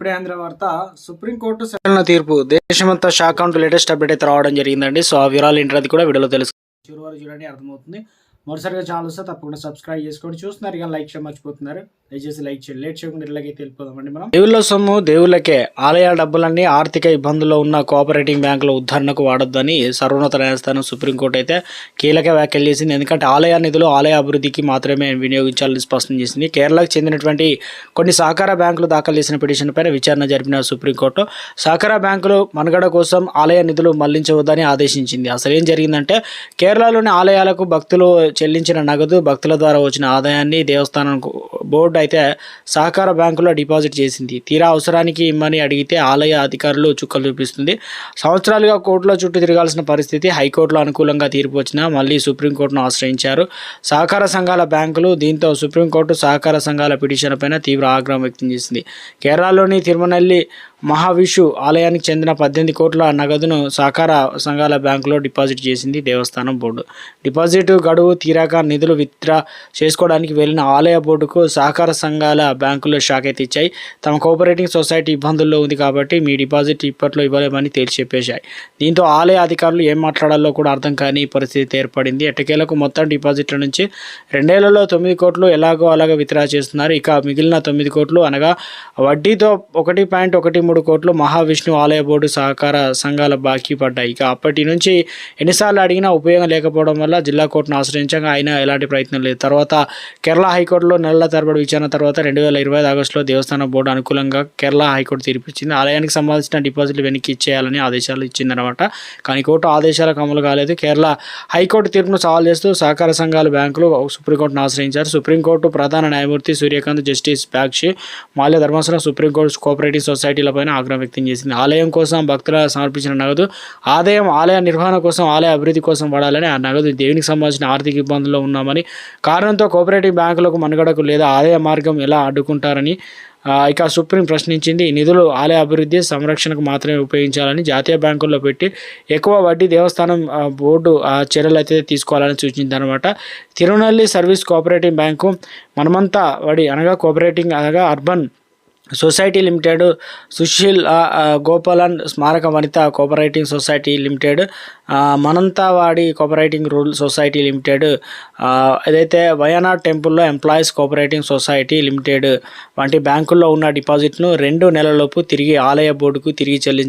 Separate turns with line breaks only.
ఇప్పుడే ఆంధ్ర వార్త. సుప్రీంకోర్టు సంచలన తీర్పు. దేశమంతా షాక్ అంటూ లేటెస్ట్ అప్డేట్ అయితే రావడం జరిగిందండి. సో ఆ వివరాలు ఏంటది కూడా వీడియోలో తెలుసు చివరి చూడండి అర్థమవుతుంది. మరోసారిగా ఛానల్ వస్తే తప్పకుండా సబ్స్క్రైబ్ చేసుకోండి. చూస్తున్నారు కానీ లైక్ చేయమర్చిపోతున్నారు దయచేసి లైక్ చేయండి. లేట్ చేయకుండా ఇళ్ళకి తెలిపోదామండి మనం. దేవుళ్ళ సొమ్ము దేవుళ్ళకే ఆలయ డబ్బులన్నీ ఆర్థిక ఇబ్బందుల్లో ఉన్న కోఆపరేటివ్ బ్యాంకుల ఉద్ధరణకు వాడొద్దని సర్వోన్నత న్యాయస్థానం సుప్రీంకోర్టు అయితే కీలక వ్యాఖ్యలు చేసింది. ఎందుకంటే ఆలయ నిధులు ఆలయ అభివృద్ధికి మాత్రమే వినియోగించాలని స్పష్టం చేసింది. కేరళకు చెందినటువంటి కొన్ని సహకార బ్యాంకులు దాఖలు చేసిన పిటిషన్ పైన విచారణ జరిపిన సుప్రీంకోర్టు సహకార బ్యాంకులు మనుగడ కోసం ఆలయ నిధులు మళ్ళించవద్దని ఆదేశించింది. అసలు ఏం జరిగిందంటే కేరళలోని ఆలయాలకు భక్తులు చెల్లించిన నగదు భక్తుల ద్వారా వచ్చిన ఆదాయాన్ని దేవస్థానం బోర్డు అయితే సహకార బ్యాంకులో డిపాజిట్ చేసింది. తీరా అవసరానికి ఇమ్మని అడిగితే ఆలయ అధికారులు చుక్కలు చూపిస్తుంది. సంవత్సరాలుగా కోర్టులో చుట్టూ తిరగాల్సిన పరిస్థితి హైకోర్టులో అనుకూలంగా తీర్పు వచ్చినా మళ్ళీ సుప్రీంకోర్టును ఆశ్రయించారు. సహకార సంఘాల బ్యాంకులు దీంతో సుప్రీంకోర్టు సహకార సంఘాల పిటిషన్ పైన తీవ్ర ఆగ్రహం వ్యక్తం చేసింది. కేరళలోని తిరుమనల్లి మహావిషు ఆలయానికి చెందిన పద్దెనిమిది కోట్ల నగదును సహకార సంఘాల బ్యాంకులో డిపాజిట్ చేసింది దేవస్థానం బోర్డు. డిపాజిట్ గడువు తీరాక నిధులు విత్డ్రా చేసుకోవడానికి వెళ్ళిన ఆలయ బోర్డుకు సహకార సంఘాల బ్యాంకులు షాక్ అయితే ఇచ్చాయి తమ కోఆపరేటింగ్ సొసైటీ ఇబ్బందుల్లో ఉంది కాబట్టి మీ డిపాజిట్ ఇప్పట్లో ఇవ్వలేమని తేల్చి చెప్పేశాయి. దీంతో ఆలయ అధికారులు ఏం మాట్లాడాలో కూడా అర్థం కాని పరిస్థితి ఏర్పడింది. ఎట్టకేలకు మొత్తం డిపాజిట్ల నుంచి రెండేళ్ళలో తొమ్మిది కోట్లు ఎలాగో అలాగ విత్డ్రా చేస్తున్నారు. ఇక మిగిలిన తొమ్మిది కోట్లు అనగా వడ్డీతో ఒకటి పాయింట్ ఒకటి మూడు కోట్లు మహావిష్ణు ఆలయ బోర్డు సహకార సంఘాల బాకీ పడ్డాయి. ఇక అప్పటి నుంచి ఎన్నిసార్లు అడిగినా ఉపయోగం లేకపోవడం వల్ల జిల్లా కోర్టును ఆశ్రయించగా అయినా ఎలాంటి ప్రయత్నం లేదు. తర్వాత కేరళ హైకోర్టులో నెలల తరబడి విచారణ తర్వాత రెండు వేల ఇరవై ఆగస్టులో దేవస్థానం బోర్డు అనుకూలంగా కేరళ హైకోర్టు తీర్పిచ్చింది. ఆలయానికి సంబంధించిన డిపాజిట్లు వెనక్కి ఇచ్చేయాలని ఆదేశాలు ఇచ్చిందనమాట కానీ కోర్టు ఆదేశాలకు అమలు కాలేదు. కేరళ హైకోర్టు తీర్పును సవాల్ చేస్తూ సహకార సంఘాలు బ్యాంకులు సుప్రీంకోర్టును ఆశ్రయించారు. సుప్రీంకోర్టు ప్రధాన న్యాయమూర్తి సూర్యకాంత్ జస్టిస్ బాక్షి మాల్య ధర్మాసనం సుప్రీంకోర్టు కోఆపరేటివ్ సొసైటీలపైన ఆగ్రహం వ్యక్తం చేసింది. ఆలయం కోసం భక్తుల సమర్పించిన నగదు ఆదాయం ఆలయ నిర్వహణ కోసం ఆలయ అభివృద్ధి కోసం వాడాలని ఆ నగదు దేవునికి సంబంధించిన ఆర్థిక ఇబ్బందుల్లో ఉన్నామని కారణంతో కోఆపరేటివ్ బ్యాంకులకు మనుగడకు లేదా ఆదాయ మార్గం ఎలా అడ్డుకుంటారని ఇక సుప్రీం ప్రశ్నించింది. ఈ నిధులు ఆలయ అభివృద్ధి సంరక్షణకు మాత్రమే ఉపయోగించాలని జాతీయ బ్యాంకుల్లో పెట్టి ఎక్కువ వడ్డీ దేవస్థానం బోర్డు ఆ చర్యలు అయితే తీసుకోవాలని సూచించింది అనమాట తిరునల్లి సర్వీస్ కోఆపరేటివ్ బ్యాంకు మనమంతా వడి అనగా కోఆపరేటింగ్ అనగా urban society limited Sushil Gopalan స్మారక వనిత cooperating society limited Mananthavady Mananthavady cooperating rule society limited ఏదైతే వయనాడ్ టెంపుల్లో ఎంప్లాయీస్ కోఆపరేటింగ్ సొసైటీ లిమిటెడ్ వంటి బ్యాంకుల్లో ఉన్న డిపాజిట్ను రెండు నెలలలోపు తిరిగి ఆలయ బోర్డుకు తిరిగి చెల్లించారు